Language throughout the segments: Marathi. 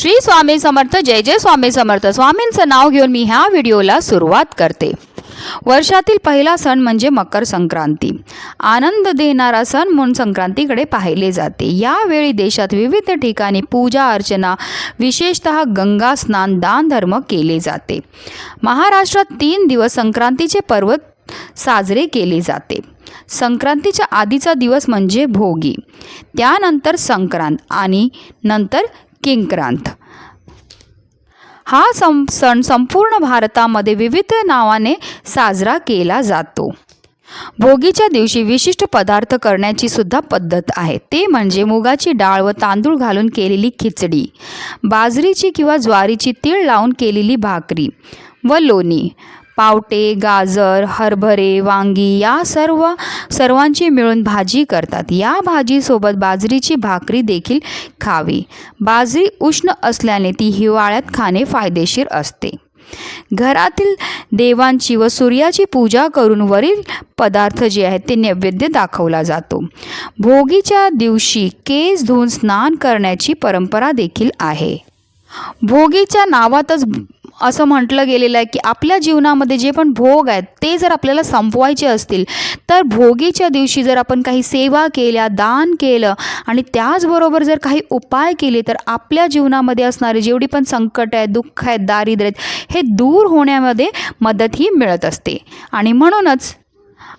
श्री स्वामी समर्थ जय जय स्वामी समर्थ. स्वामींचं नाव घेऊन मी ह्या व्हिडिओला सुरुवात करते. वर्षातील पहिला सण म्हणजे मकर संक्रांती. आनंद देणारा सण म्हणून संक्रांतीकडे पाहिले जाते. यावेळी देशात विविध ठिकाणी पूजा अर्चना विशेषत गंगा स्नान दान धर्म केले जाते. महाराष्ट्रात तीन दिवस संक्रांतीचे पर्व साजरे केले जाते. संक्रांतीच्या आधीचा दिवस म्हणजे भोगी. त्यानंतर संक्रांत आणि नंतर किंक्रांत. हा सं सण संपूर्ण भारतामध्ये विविध नावाने साजरा केला जातो. भोगीच्या दिवशी विशिष्ट पदार्थ करण्याची सुद्धा पद्धत आहे. ते म्हणजे मुगाची डाळ व तांदूळ घालून केलेली खिचडी बाजरीची किंवा ज्वारीची तीळ लावून केलेली भाकरी व लोणी. पावटे गाजर हरभरे वांगी या सर्व सर्वांची मिळून भाजी करतात. या भाजीसोबत बाजरीची भाकरी देखील खावी. बाजरी उष्ण असल्याने ती हिवाळ्यात खाणे फायदेशीर असते. घरातील देवांची व सूर्याची पूजा करून वरील पदार्थ जे आहेत ते नैवेद्य दाखवला जातो. भोगीच्या दिवशी केस धुवून स्नान करण्याची परंपरा देखील आहे. भोगीच्या नावातच असं म्हटलं गेलेलं आहे की आपल्या जीवनामध्ये जे पण भोग आहेत ते जर आपल्याला संपवायचे असतील तर भोगीच्या दिवशी जर आपण काही सेवा केल्या दान केलं आणि त्याचबरोबर जर काही उपाय केले तर आपल्या जीवनामध्ये असणारे जेवढी पण संकट आहेत दुःख आहेत दारिद्र्य आहेत हे दूर होण्यामध्ये मदतही मिळत असते. आणि म्हणूनच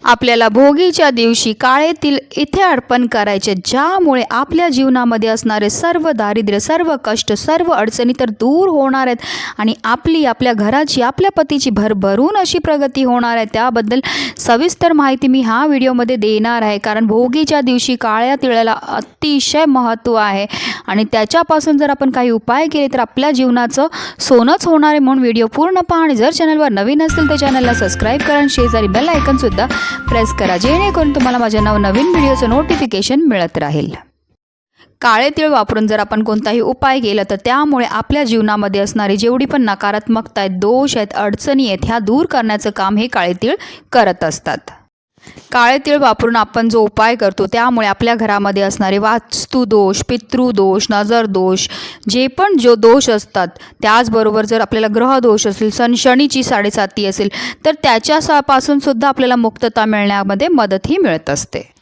आपल्याला भोगीच्या दिवशी काळे तिल इथे अर्पण करायचे ज्यामुळे आपल्या जीवनामध्ये असणारे सर्व दारिद्र्य सर्व कष्ट सर्व अडचणी तर दूर होणार आहेत आणि आपली आपल्या घराची आपल्या पतीची भरभरून अशी प्रगती होणार आहे. त्याबद्दल सविस्तर माहिती मी हा व्हिडिओमध्ये देणार आहे कारण भोगीच्या दिवशी काळ्या तिळाला अतिशय महत्त्व आहे आणि त्याच्यापासून जर आपण काही उपाय केले तर आपल्या जीवनाचं सोनंच होणार आहे म्हणून व्हिडिओ पूर्ण पहा आणि जर चॅनलवर नवीन असेल तर चॅनलला सबस्क्राईब करा आणि शेजारी बेल आयकनसुद्धा प्रेस करा जेणेकरून तुम्हाला माझ्या नवनवीन व्हिडिओचं नोटिफिकेशन मिळत राहील. काळे तिळ वापरून जर आपण कोणताही उपाय केला तर त्यामुळे आपल्या जीवनामध्ये असणारी जेवढी पण नकारात्मकता आहेत दोष आहेत अडचणी आहेत ह्या दूर करण्याचं काम हे काळे तिळ करत असतात. काळे तीळ वापरून आपण जो उपाय करतो त्यामुळे आपल्या घरामध्ये असणारे वास्तुदोष पितृदोष नजरदोष जे पण जो दोष असतात त्याचबरोबर जर आपल्याला ग्रहदोष असेल सण शनीची साडेसाती असेल तर त्याच्यापासून सुद्धा आपल्याला मुक्तता मिळण्यामध्ये मदतही मिळत असते.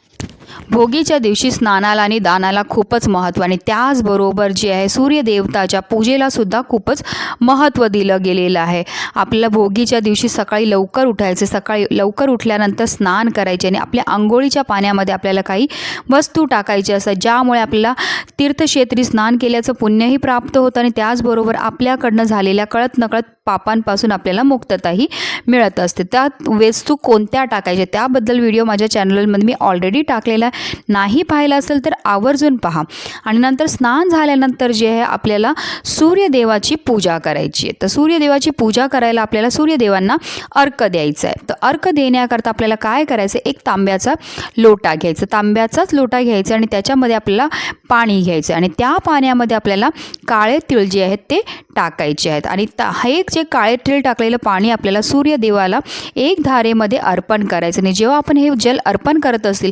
भोगीच्या दिवशी स्नानाला आणि दानाला खूपच महत्त्व आणि त्याचबरोबर जे आहे सूर्यदेवताच्या पूजेला सुद्धा खूपच महत्त्व दिलं गेलेलं आहे. आपल्याला भोगीच्या दिवशी सकाळी लवकर उठायचे सकाळी लवकर उठल्यानंतर स्नान करायचे आणि आपल्या आंघोळीच्या पाण्यामध्ये आपल्याला काही वस्तू टाकायच्या असतात ज्यामुळे आपल्याला तीर्थक्षेत्री स्नान केल्याचं पुण्यही प्राप्त होतं आणि त्याचबरोबर आपल्याकडनं झालेल्या कळत नकळत पापांपासून आपल्याला मुक्तताही मिळत असते. त्या वस्तू कोणत्या टाकायच्या त्याबद्दल व्हिडिओ माझ्या चॅनलमध्ये मी ऑलरेडी टाकलेला आहे नाही पाहिला असेल तर आवर्जून पहा. आणि नंतर स्नान झाल्यानंतर जे आहे आपल्याला सूर्यदेवाची पूजा करायची आहे. तर सूर्यदेवाची पूजा करायला आपल्याला सूर्यदेवांना अर्क द्यायचं आहे. तर अर्क देण्याकरता आपल्याला काय करायचं एक तांब्याचा लोटा घ्यायचा तांब्याचाच लोटा घ्यायचा आणि त्याच्यामध्ये आपल्याला पाणी घ्यायचं आणि त्या पाण्यामध्ये आपल्याला काळे तिळ जे आहेत ते टाकायचे आहेत. आणि ता हे जे काळे तिळ टाकलेलं पाणी आपल्याला सूर्यदेवाला एक धारेमध्ये अर्पण करायचं आणि जेव्हा आपण हे जल अर्पण करत असतील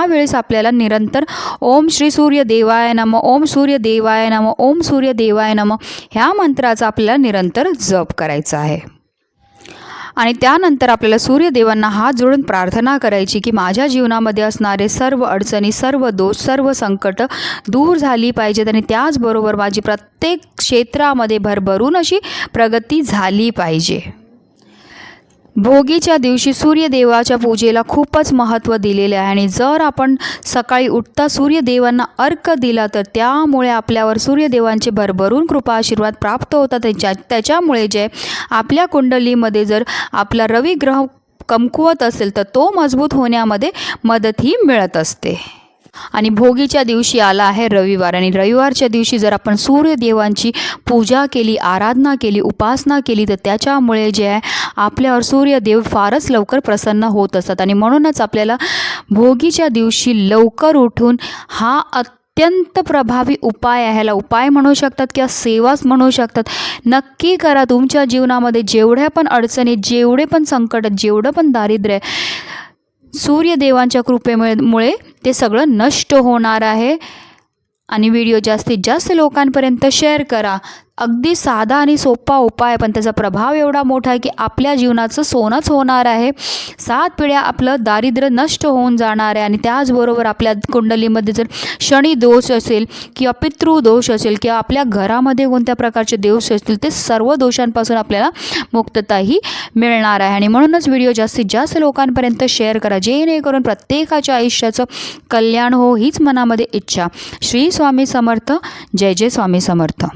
त्यावेळेस आपल्याला निरंतर ओम श्री सूर्य देवाय नम ओम सूर्य देवाय नम ओम सूर्य देवाय नम ह्या मंत्राचा आपल्याला निरंतर जप करायचा आहे. आणि त्यानंतर आपल्याला सूर्यदेवांना हात जोडून प्रार्थना करायची की माझ्या जीवनामध्ये असणारे सर्व अडचणी सर्व दोष सर्व संकट दूर झाली पाहिजेत आणि त्याचबरोबर माझी प्रत्येक क्षेत्रामध्ये भरभरून अशी प्रगती झाली पाहिजे. भोगीच्या दिवशी सूर्यदेवाच्या पूजेला खूपच महत्त्व दिलेले आहे. आणि जर आपण सकाळी उठता सूर्यदेवांना अर्क दिला तर त्यामुळे आपल्यावर सूर्यदेवांचे भरभरून कृपा आशीर्वाद प्राप्त होतात. त्याच्या त्याच्यामुळे जे आपल्या कुंडलीमध्ये जर आपला रवी ग्रह कमकुवत असेल तर तो मजबूत होण्यामध्ये मदतही मिळत असते. आणि भोगीच्या दिवशी आला आहे रविवार. आणि रविवारच्या दिवशी जर आपण सूर्यदेवांची पूजा केली आराधना केली उपासना केली तर त्याच्यामुळे जे आहे आपल्यावर सूर्यदेव फारच लवकर प्रसन्न होत असतात. आणि म्हणूनच आपल्याला भोगीच्या दिवशी लवकर उठून हा अत्यंत प्रभावी उपाय आहे ह्याला उपाय म्हणू शकतात किंवा सेवाच म्हणू शकतात. नक्की करा तुमच्या जीवनामध्ये जेवढ्या पण अडचणी जेवढे पण संकट जेवढं पण दारिद्र्य आहे, सूर्यदेवांच्या कृपेमुळे मुळे ते सगळं नष्ट होणार आहे. आणि व्हिडिओ जास्तीत जास्त लोकांपर्यंत शेअर करा. अगदी साधा आणि सोपा उपाय पण त्याचा प्रभाव एवढा मोठा आहे की आपल्या जीवनाचं सोनंच होणार आहे. सात पिढ्या आपलं दारिद्र्य नष्ट होऊन जाणार आहे आणि त्याचबरोबर आपल्या कुंडलीमध्ये जर शनी दोष असेल किंवा पितृ दोष असेल किंवा आपल्या घरामध्ये कोणत्या प्रकारचे दोष असतील ते सर्व दोषांपासून आपल्याला मुक्तताही मिळणार आहे. आणि म्हणूनच व्हिडिओ जास्तीत जास्त लोकांपर्यंत शेअर करा जेणेकरून प्रत्येकाच्या आयुष्याचं कल्याण हो हीच मनामध्ये इच्छा. श्री स्वामी समर्थ. जय जय स्वामी समर्थ.